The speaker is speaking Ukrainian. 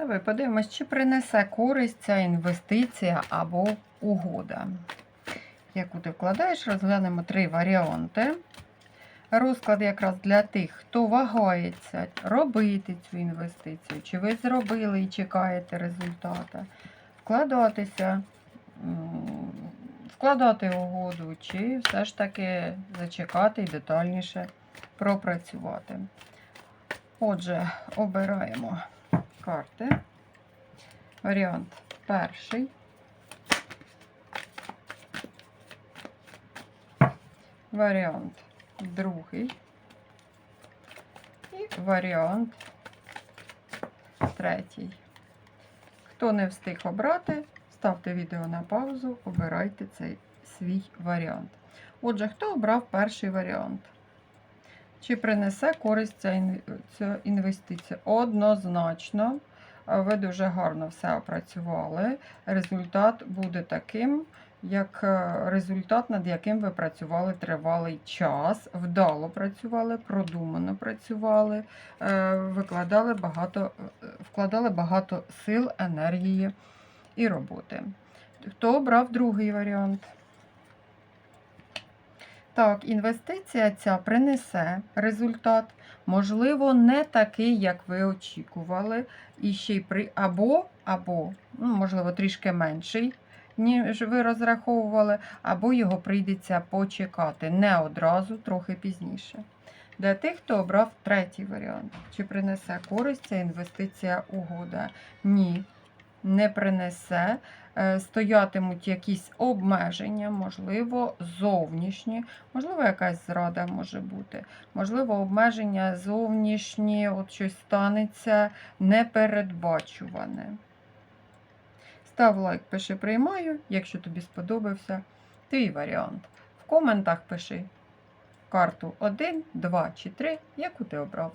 Давай подивимось, чи принесе користь ця інвестиція або угода. Яку ти вкладаєш, розглянемо три варіанти. Розклад якраз для тих, хто вагається робити цю інвестицію, чи ви зробили і чекаєте результата, вкладатися, вкладати угоду, чи все ж таки зачекати і детальніше пропрацювати. Отже, обираємо карти. Варіант перший. Варіант другий. І варіант третій. Хто не встиг обрати, ставте відео на паузу, обирайте цей свій варіант. Отже, хто обрав перший варіант? Чи принесе користь ця інвестиція? Однозначно, ви дуже гарно все опрацювали. Результат буде таким, як е, результат, над яким ви працювали тривалий час, вдало працювали, продумано працювали, е, викладали багато, е, вкладали багато сил, енергії і роботи. Хто обрав другий варіант? Так, інвестиція ця принесе результат, можливо, не такий, як ви очікували, і ще й при або, або, ну, можливо, трішки менший, ніж ви розраховували, або його прийдеться почекати не одразу, трохи пізніше. Для тих, хто обрав третій варіант, чи принесе користь ця інвестиція угода? Ні, не принесе. Е, Стоятимуть якісь обмеження, можливо, зовнішні, можливо, якась зрада може бути, можливо, обмеження зовнішні, от щось станеться непередбачуване. Став лайк, пиши приймаю, якщо тобі сподобався твій варіант. В коментах пиши карту 1, 2 чи 3, яку ти обрав.